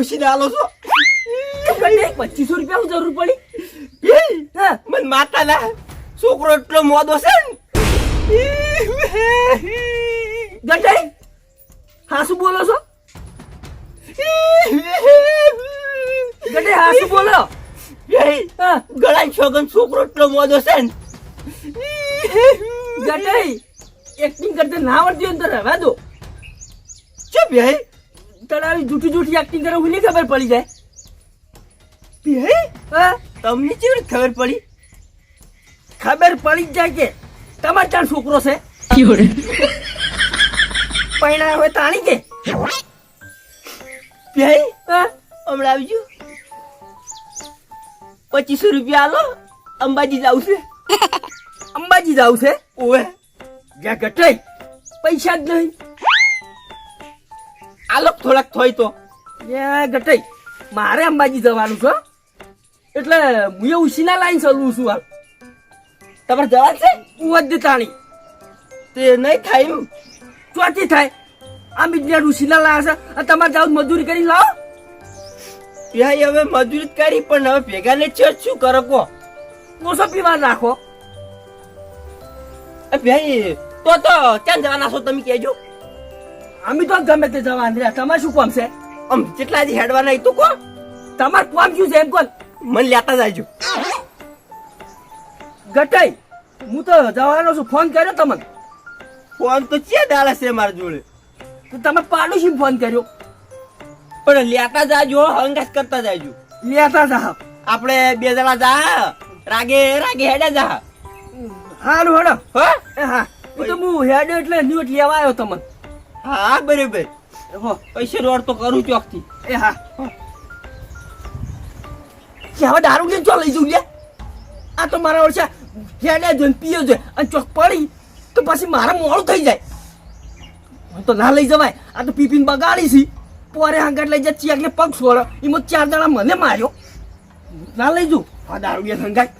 તારું શું થયું ભાઈ હા પચીસો રૂપિયા આલો છો પચીસો રૂપિયા હું. જરૂર પડી મન માતા ના છોકરો એટલો મોદો છે ને. હાસુ બોલો છો? ગટે હાસુ બોલો. ભાઈ હા. ગળા છોકન છોકરો એટલો મોદો છે ને. ગટે એક્ટિંગ કરતા ના આવડતી હોય તો રહેવા દો. ચો ભાઈ જૂઠી જૂઠી એક્ટિંગ કરે હું ખબર પડી જાય. તમને કેવી ખબર પડી? ખબર પડી જ જાય કે તમાર ચાર છોકરો છે. પૈણા હોય તાણી કે. ભાઈ હમણાં આવજો પચીસો રૂપિયા આલો અંબાજી જાવ છે અંબાજી જાવ છે ઓવે જ્યાં ઘટાઈ પૈસા જ નહીં. આલો થોડાક થોય તો. એ ઘટાઈ મારે અંબાજી જવાનું છે એટલે હું એ ઉશીના લાઈન ચલવું છું હાલ. તમારે જવા છે? ઉવદ તાણી તે નહીં થાય એમ. ચોથી થાય? આ બીજા ઉશીના લાયા છે. તમારે જાવ મજૂરી કરી લાવો. ભાઈ હવે મજૂરી કરી પણ હવે ભેગા ને છે શું કરો કો ઓછો પીવા રાખો ભાઈ તો તો ક્યાં જવાના છો તમે કહેજો. અમે તો ગમે તે જવાનું આંધ્રા તમારે શું કામ છે? આમ જેટલા દી હેડવાના તો કો તમાર કામ શું છે? એમ કોણ? મને લેતા જાયજો ગટાઈ હું તો જવાનો છું. ફોન કર્યો તમને? ફોન તો છે દાડા છે મારા જોડે. તો તમે પાડોશી ફોન કર્યો. પણ લેતા જાજો હંગાસ કરતા જાજો. લેતા જા. આપણે બે જણા જા રાગે રાગે હેડે જા. હારું હેડો. હા? હા. તો હું હેડે એટલે ન્યૂટ લેવા આવ્યો તમને. હા બરાબર. હો પૈસે રોડ તો કરું ચોકથી. એ હા. કે હવે દારૂ લઈને ચો લઈ જઉં લે? આ તો મારા ઓછા હેડે જોઈને પીયો જોઈએ અને ચોક પડી તો પછી મારા મોડું થઈ જાય. હું તો ના લઈ જવાય. આ તો પીપીને બગાડી છી. પોરે હાંગાટ લઈ જાય ચિયાક ને પગ છોડો એમાં ચાર જણા મને માર્યો. ના લઈ જઉં આ દારૂ લે હંગાટ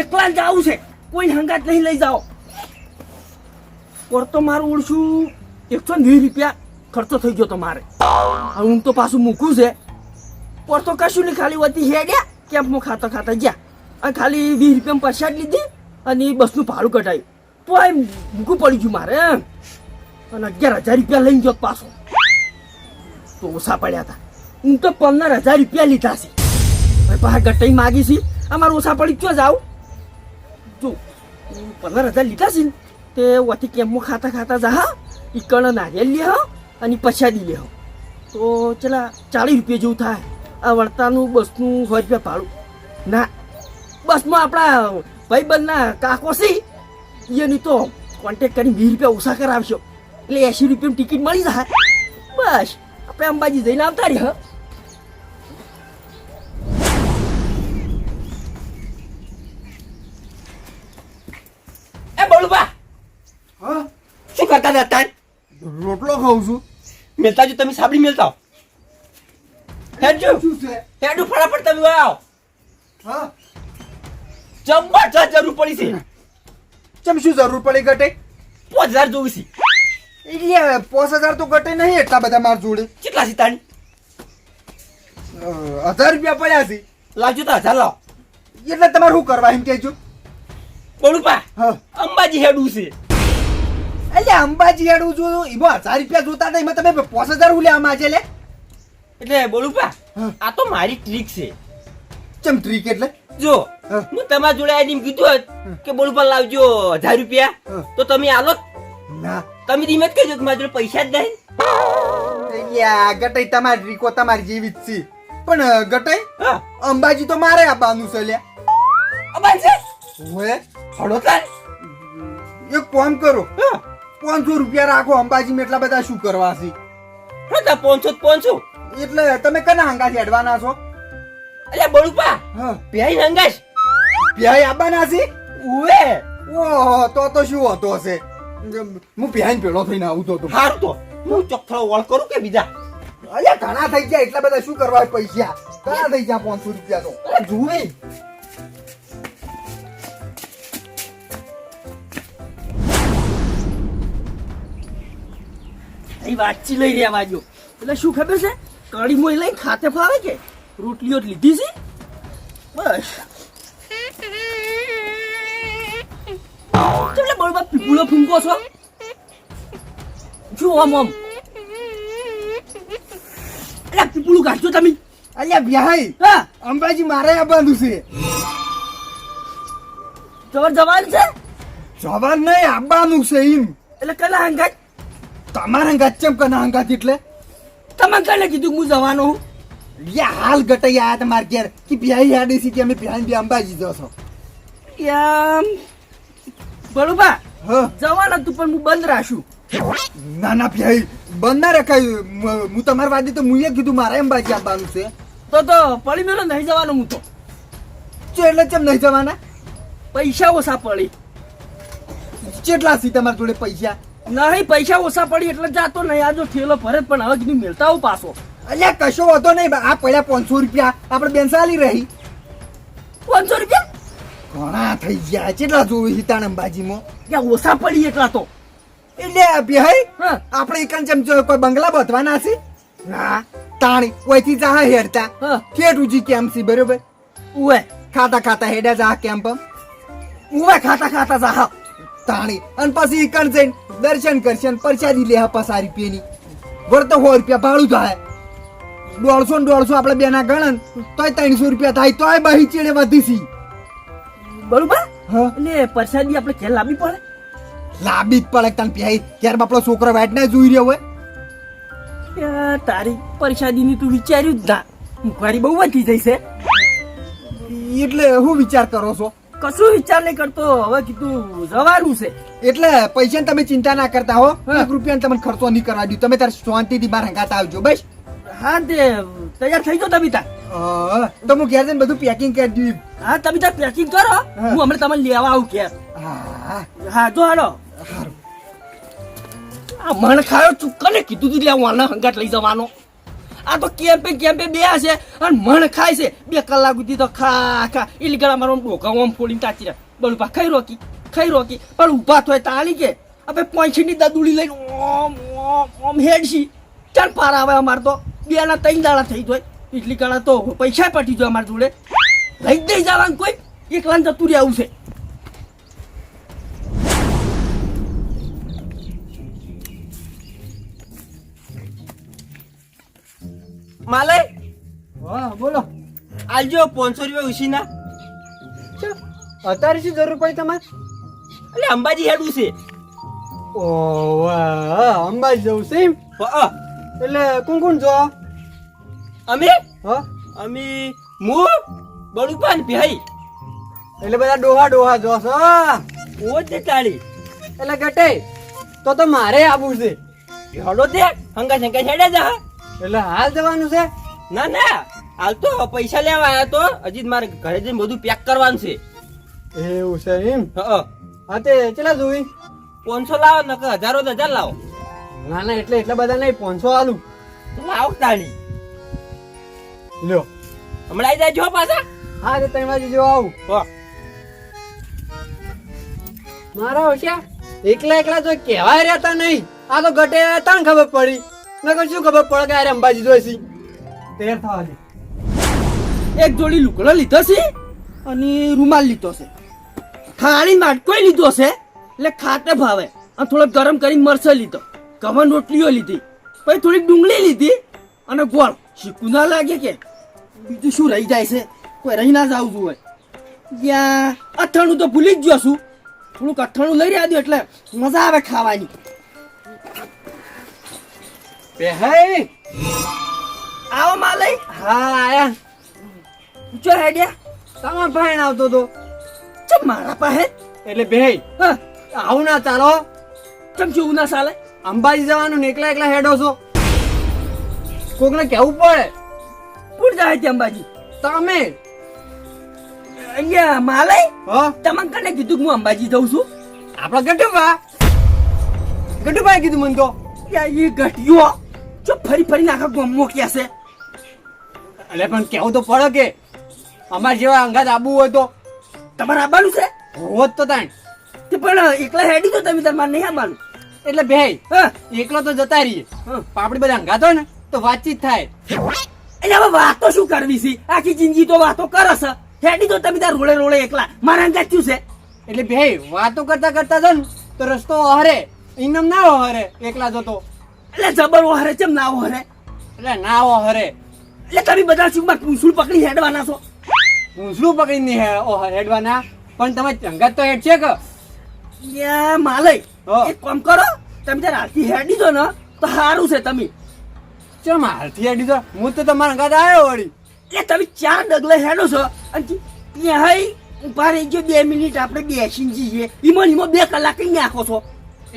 એકલા જ આવું છે. કોઈ હંગાટ નહીં લઈ જાઓ. પર તો મારું ઓળશું એકસો વીસ રૂપિયા ખર્ચો થઈ ગયો તો મારે હવે હું તો પાછું મૂકું છે. પર તો કશું નહીં, ખાલી વતી હેડ્યા કેમ્પમાં ખાતા ખાતા ગયા? અને ખાલી વીસ રૂપિયામાં પરસાદ લીધી અને બસનું ભાડું કઢાયું. તો એમ મૂકું પડી ગયું મારે એમ. અને અગિયાર હજાર રૂપિયા લઈને ગયો પાછો. તો ઓછા પડ્યા હતા હું તો પંદર હજાર રૂપિયા લીધા છે. પાછા ગટાઈ માગી છે. અમારે ઓછા પડી ક્યાં જાવ જો પંદર હજાર લીધા છે ને તે વથી કેમ્પમાં ખાતા ખાતા જા ઈકણ નારિયેલ લે અને પછાડી લે તો ચલા ચાલીસ રૂપિયા જેવું થાય. આ વળતાનું, બસનું સો રૂપિયા ભાડું. ના, બસમાં આપણા ભાઈબંધના કાકો છે એની તો કોન્ટેક કરીને વીસ રૂપિયા ઓછા કરાવશો. એટલે એંસી રૂપિયાની ટિકિટ મળી જાય. બસ, આપણે અંબાજી જઈને આવતા રહ્યા એ બોલુબા હા? શું કરતા હતા તાન રોટલો ખાઉં છું. મેલતા જો તમે સાબડી મેલતા હો. હેડજો. હેડું ફટાફટ તમે આવો. હા? જબરજસ્ત જરૂર પડી છે. ચમ શું જરૂર પડી ઘટે? પાંચ હજાર જોવું છે. એટલે પાંચ હજાર તો ઘટે નહીં એટલા બધા માર જોડે. કેટલા છે તાણી હજાર રૂપિયા પડ્યા છે. લાવજો તો હજાર લાવ. એટલે તમારે શું કરવા એમ કહેજો? બોલું પા અંબાજી હેડું છે. એટલે અંબાજી હેડું છું એમાં હજાર રૂપિયા જોતા નહીં. તમે પાંચ હજાર ઉલ્યા આમાં છે લે. એટલે બોલુપા હા. આ તો મારી ટ્રીક છે. ચમ ટ્રીક એટલે? જો હું. તમારા જોડે આવીને કીધું કે બોલુપા લાવજો હજાર રૂપિયા. તો તમે આલો. ના. તમે ધીમે જ કહેજો મારા જોડે પૈસા જ નહીં. ગટાઈ તમારી રીકો તમારી જેવી જ છે. પણ ગટાઈ અંબાજી તો મારે આપવાનું છે લ્યા. અંબાજી હવે હળો તાર એક કામ કરો. હા. પાંચસો રૂપિયા રાખો અંબાજી એટલા બધા શું કરવા છે? હા તા પાંચસો પાંચસો. એટલે તમે કના હંગા હેડવાના છો? એટલે બળુપા હા. પ્યાઈ નંગાશ પ્યાઈ આવવાના છે? ઉવે. ઓહો તો તો શું હતો હશે? હું પ્યાઈ પેલો થઈને આવતો હતો હાર તો. હું ચોખ્ખો વળ કરું કે બીજા? અલ્યા ઘણા થઈ ગયા એટલા બધા શું કરવા પૈસા? ઘણા થઈ ગયા પાંચસો રૂપિયા તો જુએ. મારી વાતચી લઈ રહ્યા બાજુ એટલે શું ખબર છે? કઢી મોઈ લઈને ખાતે ફાવે કે? રોટલીઓ જ લીધી છે? બસ. એટલે બરોબર પીપુલો ફૂંકો છો? જો આમ આમ. એટલે પીપુલું કાઢજો તમે. અલ્યા ભાઈ હા. અંબાજી મારે આવવાનું છે. જબર જવાન છે? જવાન નહીં આવવાનું છે એમ એટલે કલા હંગાત તમારા ગચ્ચમ કના હંગાત એટલે? તમે કાલે કીધું હું જવાનો હું? યા હાલ ગટાઈ આયા તમાર ઘેર. કે પ્યાઈ આડી સીધી કે અમે પ્યાઈ બી અંબાજી જશો એમ બરોબર હ? જવાનું હતું પણ હું બંધ રાખશું ના ના પ્યાઈ બંધ ના રખાય. હું તમારી વાદી તો મુએ કીધું મારે અંબાજી આવવાનું છે. તો તો પડી મેલો નહીં જવાનું હું તો. ચો એટલે ચેમ નહીં જવાના? પૈસા ઓછા પડી કેટલા સી તમારા જોડે પૈસા? નહીં પૈસા ઓછા પડી એટલે જાતો નહીં આ જો ઠેલો ભરે પણ હવે કીધું મેળતા આવું પાછો. અલ્યા કશો હતો નહીં આ પડ્યા પાંચસો રૂપિયા. આપણે બેન રહી. પાંચસો રૂપિયા? ઘણા થઈ ગયા કેટલા જોયું હિતાણ અંબાજીમાં? ત્યાં ઓછા પડી એટલા તો. એટલે હા. આપણે એકન ચમ જો કોઈ બંગલા બાંધવાના છે? ના તાણી ઓયથી જા હેરતા. હા. ઠેઠ ઉજી કેમ છે બરોબર? ઉવે. ખાતા ખાતા હેડ્યા જા કેમ્પ ઉવે ખાતા ખાતા જા હા તાણી અને પછી ઈકણ જઈને દર્શન કરશે અને પરસાદી લે પસા રૂપિયાની. વળતો સો રૂપિયા ભાડું થાય. દોઢસો ને દોઢસો આપણે બેના ગણન તોય ત્રણસો રૂપિયા થાય તોય બહી ચીડે વધી સી બરોબર એટલે પરસાદી આપણે ક્યાં લાવવી પડે? લાંબી જ પડે તને પ્યાઈ ત્યાર બાપડો છોકરો વાટ ના જોઈ રહ્યો હોય? તારી પ્રસાદીની તું વિચાર્યું જ ના. મુખવારી બહુ વધી જઈ છે એટલે હું વિચાર કરો છો? કશું વિચાર નહીં કરતો. હવે કીધું જવાનું છે. એટલે પૈસા તમે ચિંતા ના કરતા હો. હા. એક રૂપિયા તમને ખર્ચો નહીં કરવા દઉં. તમે તાર શાંતિથી બાર હંગાત આવજો બસ. હા તે તૈયાર થઈ જાઓ તમે તાર હા, તો હું ઘેર જઈને બધું પેકિંગ કરી દઉં હા તમે તાર પેકિંગ કરો. હું. હમણાં તમને લેવા આવું કે હા. હા જો હાલો. આ મણ ખાયો ચુક્કને કીધું તું લેવું આના હંગાટ લઈ જવાનો? આ તો કેમ્પે કેમ્પે બે છે અને મણ ખાય છે. બે કલાક સુધી તો ખા ખા. એટલે ગળા મારો ડોકા ઓમ ફોડીને તાચી રહ્યા બોલું પા ખાઈ રોકી ખાઈ રોકી. પણ ઊભા થાય તાળી કે. હવે પોઈન્ટની દદુડી લઈને ઓમ ઓમ ઓમ હેડશી. ચાલ પાર આવે અમારે તો. બે ના ત્રણ દાડા થઈ જાય. એટલી કળા તો પૈસા પટી જાય અમારા જોડે. લઈ દઈ જવાનું કોઈ. એકલા જતું રહેવું છે. માલય હા બોલો. આલજો પાંચસો રૂપિયા ઉછીના. અત્યારે શું જરૂર પડી તમારે? એટલે અંબાજી હેડું છે. ઓ અંબાજી જવું છે એમ? એટલે કોણ કોણ જો. અમે? હા? અમે મુ બળુપા ને ભાઈ. એટલે બધા ડોહા ડોહા જો છો ઓ તે તાળી. એટલે ગટે તો તો મારે આવવું છે. હડો તે હંગા શંકા હેડે જા. એટલે હાલ જવાનું છે? ના ના. હાલ તો પૈસા લેવા આવ્યા તો. હજી મારે ઘરે જઈને બધું પેક કરવાનું છે. એવું છે એમ? હા હા. તે કેટલા જોઈ પાંચસો લાવો ને હજારો હજાર લાવો. ના ના એટલે એટલા બધા નહીં પાંચસો આલું. લાવો તાળી. લ્યો. હમણાં આવી જાય જો પાછા. હા તે ત્રણ વાગે જો આવું. હો. મારા હોશિયા એકલા એકલા તો કહેવાય રહેતા નહીં. આ તો ઘટે તને ખબર પડી. નકર શું ખબર પડે કે અરે અંબાજી જોઈશી તૈયાર થવા દે. એક જોડી લુકડો લીધો છે અને રૂમાલ લીધો છે. થાળી માટકો લીધો છે, એટલે ખાતે ભાવે. અને થોડો ગરમ કરીને મરચાં લીધો. કમન રોટલીઓ લીધી. પછી થોડીક ડુંગળી લીધી અને ગોળ. શીકું ના લાગે કે. બીજું શું રહી જાય છે? કોઈ રહી ના જવું જોઈએ. ત્યાં અથાણું તો ભૂલી જ ગયો છું. થોડુંક અથાણું લઈ રહ્યા દો એટલે મજા આવે ખાવાની. પેહાઈ આવો માલય. હા આયા. ચો હેડ્યા. તમાર ભાઈ આવતો તો? ચમ મારા પાસે. એટલે આવું ના ચાલો. ચમ ના ચાલે? અંબાજી જવાનું એકલા એકલા હેડો છો. કોકને કેવું પડે. કોણ જાય છે અંબાજી? તમે. અહીંયા માલય? હા? તમને કને કીધું કે હું અંબાજી જઉં છું? આપડા ગઢુભા. ગઢુભાઈ કીધું મને તો. યા એ ઘટ્યો જો ફરી ફરી આખા ગમો ક્યાં છે. એટલે પણ કેવું તો પડે કે અમાર જેવા અંગાત આબુ હોય તો? તમારે આવવાનું છે? હોત તો તાણ. તે પણ એકલા હેડી તો તમે તમારે નહીં આવવાનું એટલે ભાઈ એકલો તો જતા રહીએ. પાપડી બધા હંગાતો ને તો વાતચીત થાય. એટલે હવે વાતો શું કરવી છે? આખી જિંદગી તો વાતો કરો છે. હેડી તો તમે તાર રોડે રોડે એકલા. મારા અંગાત શું છે. એટલે ભાઈ વાતો કરતા કરતા જો ને તો રસ્તો હરે ઇનમ ના હરે એકલા જતો. એટલે જબર ઓહરે ચમ ના ઓહરે એટલે ના ઓહરે એટલે તમે બધા શું પૂંછડું પકડી હેડવાના છો? પૂંછડું પકડી નહીં હેડવાના? પણ તમે ચંગત તો હેડ છે કે? યા માલય એક કામ કરો તમે ત્યાં હાથી હેડી દો ને તો સારું છે તમે. ચમ મારથી હેડી દો હું તો તમારા હંગાત આવ્યો વળી. એટલે તમે ચાર ડગલે હેડો છો અને ત્યાં હઈ ઊભા રહી ગયો બે મિનિટ આપણે બેસીને જઈએ. ઈમો ને ઈમો બે કલાક નાખો છો.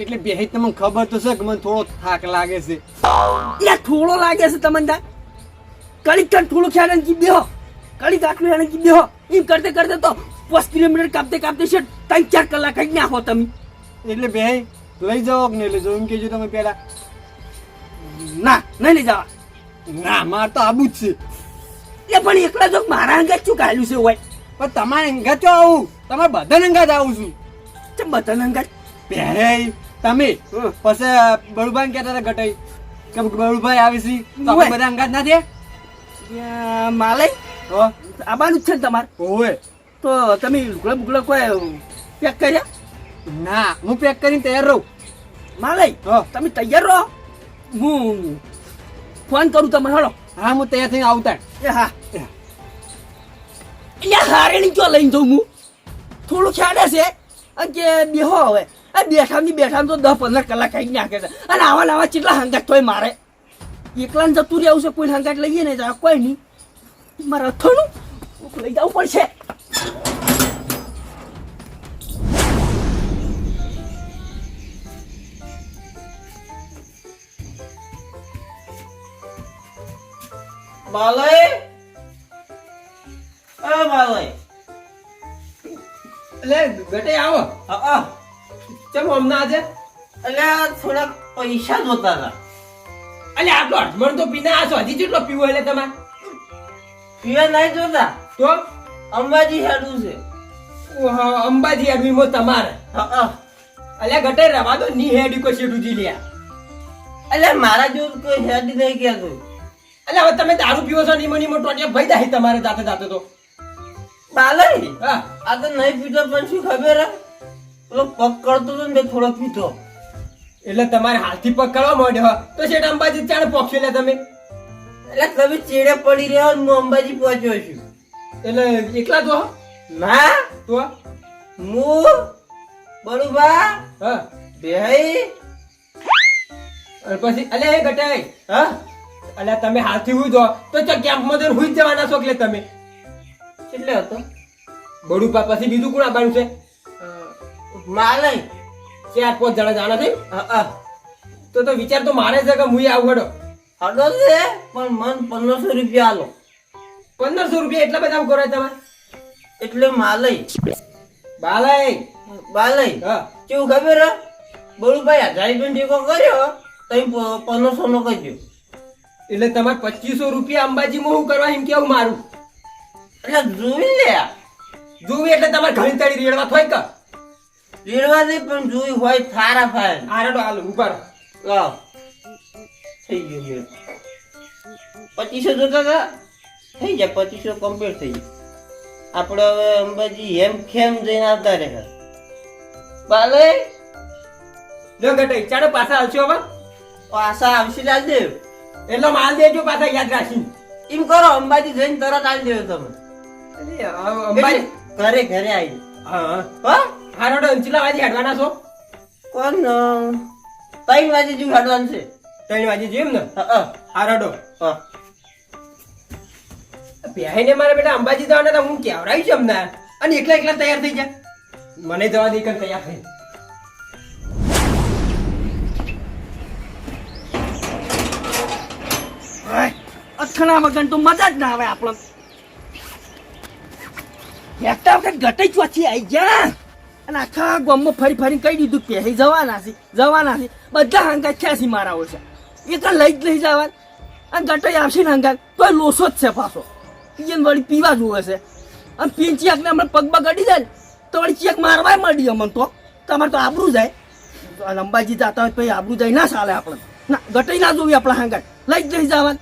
એટલે બે તમને ખબર તો છે કે મને થોડો થાક લાગે છે. એટલે થોડો લાગે છે તમને તાર? કડી કણ થોડો ખ્યાલ કી બેહો. કડી કાટલું હેડે કી બેહો. એમ કરતે કરતે તો પાંચ કિલોમીટર કાપતે કાપતે છે ત્રણ ચાર કલાક કઈ નાખો તમે. એટલે બે લઈ જાઓ કે નહીં લઈ જાઓ? એમ કેજો તમે પેલા ના નહીં લઈ જવા. ના માર તો આબુ જ છે. એટલે પણ એકલા જો મારા અંગે શું કાઢ્યું છે હોય પણ તમારે અંગાત તો આવું. તમારે બધા અંગાત આવું છું. બધા અંગે બે તમે. પછી બળુભાઈ કહેતા હતા ઘટાઈ કે બળુભાઈ આવે છે તો આપણે બધા અંગાત ના થયા? માલય હો. આબાનું જ છે તમારે. ઓવે તો તમે લુગડા બુગડા કોઈ પેક કર્યા? ના હું પેક કરીને તૈયાર રહું. માલે. હા. તમે તૈયાર રહો. હું ફોન કરું તમને હળો. હા હું તૈયાર થઈને આવતા. એ હા. એટલે હારેણી ક્યાં લઈને જઉં હું? થોડું ખ્યાડે છે. અને કે બેહો હવે. આ બેઠા ની બેઠા તો દસ પંદર કલાક કઈ નાખે છે. અને આવા લાવા કેટલા હંગાટ તોય મારે? એકલા ને જતું રહેવું છે કોઈ હંગાટ લઈએ ને તો કોઈ નહીં. મારે અથડું લઈ જવું પડશે. બાલય? આ બાલય. એટલે બેટે આવો. હા. ચમ હમણાં આજે? એટલે થોડાક પૈસા જોતા હતા. એટલે આ દોઢમણ તો પીના આ હજી જેટલો પીવો એટલે તમારે? પીવા નહીં જોતા. તો? અંબાજી હેડું છે. અંબાજી હેડવી મો તમારે એટલે અલ્યા ગટે રવા દો ની હેડી કોઈ શેઠુજી લ્યા એટલે મારા જો કોઈ હેડ નહીં કહેતું એટલે હવે તમે દારૂ પીવો છો નીમો નીમો ટોટિયા ભાઈ દાહી તમારે દાંતે દાંતે તો. બાલય હા. આ તો નહીં પીતો પણ શું ખબર હે? પેલો પગ કરતો હતો ને તે થોડો પીતો એટલે તમારે હાથથી પકડવા માંડ્યો. તો શેઠ અંબાજી ચાણ પોક્ષો લે તમે. એટલે તમે ચેડે પડી રહ્યા હું અંબાજી પહોંચ્યો છું. એટલે એકલા તો ના. તો? હું બળુબા હા. બેહી અને પછી અલ્યા એ ગટે હા? અલ્યા તમે હાથથી હુઈ દો તો ચો કેમ્પમાં જઈને હુઈ જવાના છો એટલે તમે? કેટલે હતો. બડું પછી બીજું કોણ આવવાનું છે? માલય ચાર પાંચ જણા જાણા થઈ હા તો તો વિચાર તો મારે છે કે હું આવું હેડો. હડો છે પણ મન પંદરસો રૂપિયા આલો. પંદરસો રૂપિયા એટલા બધા કરો તમે? એટલે માલય. બાલાય. બાલય? હા. કેવું ખબર બળુભાઈ હજાર રૂપિયા ટેકો કર્યો તમે પંદરસો નો કરજો એટલે તમારે પચીસો રૂપિયા અંબાજીમાં હું કરવા એમ કેવું મારું? એટલે જોઈ લે. જોવી એટલે તમારે ઘણી તળી રેડવા થોય કે? દે પણ જોઈ હોય ફારા ફાય આરડો હાલ ઉપર. લાવ થઈ ગયું મેં પચીસો જોતા હતા? થઈ જાય પચીસો કમ્પ્લીટ થઈ જાય આપણે હવે અંબાજી હેમ ખેમ જઈને આવતા રહે. બાલે? જો ગટાઈ ચાલો પાછા આવશો હવે. પાછા આવશે ચાલજે દેવ એટલો માલ દેજો પાછા યાદ રાખીને. એમ કરો અંબાજી જઈને તરત આવી દેવો તમે. અંબાજી ઘરે ઘરે આવી હા. હા. હારોડો અંચલા વાજી હેડવાના છો? કોણ ત્રણ વાગે જેવું હાડવાનું છે. ત્રણ વાજી જેમ ને? હારોડો. હા. પહેરીને મારા બેટા અંબાજી જવાના હતા હું કેવડાવી છું અમને? અને એકલા એકલા તૈયાર થઈ જાય મને જવા દે કે તૈયાર થઈ. અખણા વગર તો મજા જ ના આવે આપણને એકતા વખત ગટઈ ચોથી આવી ગયા. અને આખા ગામમાં ફરી ફરી કહી દીધું કે જવાના છે જવાના છે. બધા હંગાત ક્યાંથી મારા હોય છે એ તો લઈ જ લઈ જવા અને ગટાઈ આવશે ને હંગાત તો લોસો જ છે પાછો. એને વળી પીવા જોવે છે. અને પીન ચિયાકને હમણાં પગમાં ગડી જાય ને, તો વળી ચિયાક મારવા મળી અમને તો. તમારે તો આબરું જાય. અંબાજી જતા હોય પછી આબરું જાય. ના ચાલે આપણે. ના, ગટાઈ ના જોવી આપણા હંગાત. લઈ જ લઈ જવા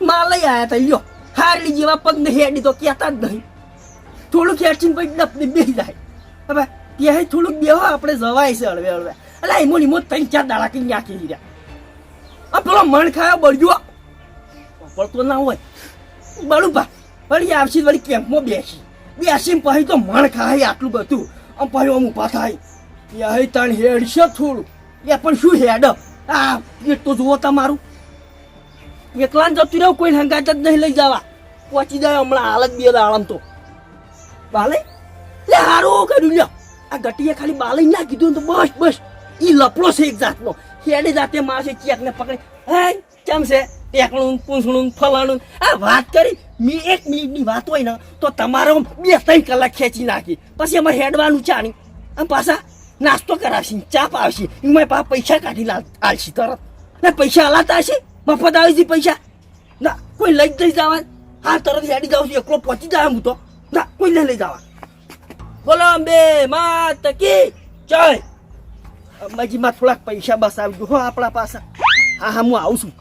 માં લઈ આવ્યા તા, લ્યો. હારડી જેવા પગ ને હેડી તો કહેતા જ નહીં. થોડુંક હેડચીને પછી ડપની બેસી જાય. હવે ત્યાં થોડુંક બેહો, આપણે જવાય છે હળવે હળવે. અલા, એમો નિમો ત્રણ ચાર દાડા કઈ નાખી રહ્યા. આ પેલો મણ ખાયો બળ્યો. પડતો ના હોય. બળુભા વળી આવશે વળી કેમ્પમાં બેસી? બેસીને પછી તો મણ ખાય આટલું બધું. આમ પછી આમ ઊભા થાય. ત્યાં તાણ હેડ છે થોડું. એ પણ શું હેડ? આ પેટ તો જુઓ તમારું. એકલા જતું રહ્યો, કોઈ હંગાત જ નહીં લઈ જવા. પહોંચી જાય હમણાં હાલત બે દાડમ તો. બાલે લે, હારો કર્યું લ્યો આ ગટીએ ખાલી બાલે ના કીધું ને તો બસ બસ. ઈ લપડો છે એક જાતનો. હેડે જાતે માસે ચેકને પકડે. હે, કેમ છે? ટેકણું, પૂંછણું, ફલાણું. આ વાત કરી, મી એક મિનિટની વાત હોય ને, તો તમારો બે, ત્રણ કલાક ખેંચી નાખી. પછી અમારે હેડવાનું ચાણી. આમ પાછા નાસ્તો કરાવશી, ચા પાવશી. એમાં પા પૈસા કાઢી લા આલશી તરત. ને પૈસા હલાતા હશે? મફત આવે છે પૈસા? ના, કોઈ લઈ જઈ જવા હા તરત હેડી જાઉં છું, એકલો પહોંચી જાય હું તો. ના, કોઈ લઈ જવા બોલો અંબે માત કી જય અંબાજીમાં થોડાક પૈસા બસ આવજો હો આપણા પાસે હા હા હું આવું છું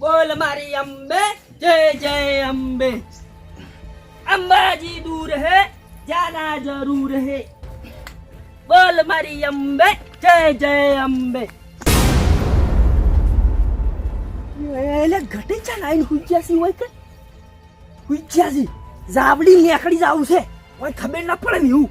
બોલ મારી અંબે જય જય અંબે અંબાજી દૂર હે જાના જરૂર હે બોલ મારી અંબે જય જય અંબે એટલે ઘટી ચાલ આઈને હુજ્યાસી હોય કે હુજ્યાસી જાવડી નેકડી જાવું છે. કોઈ ખબર ના પડે એવું.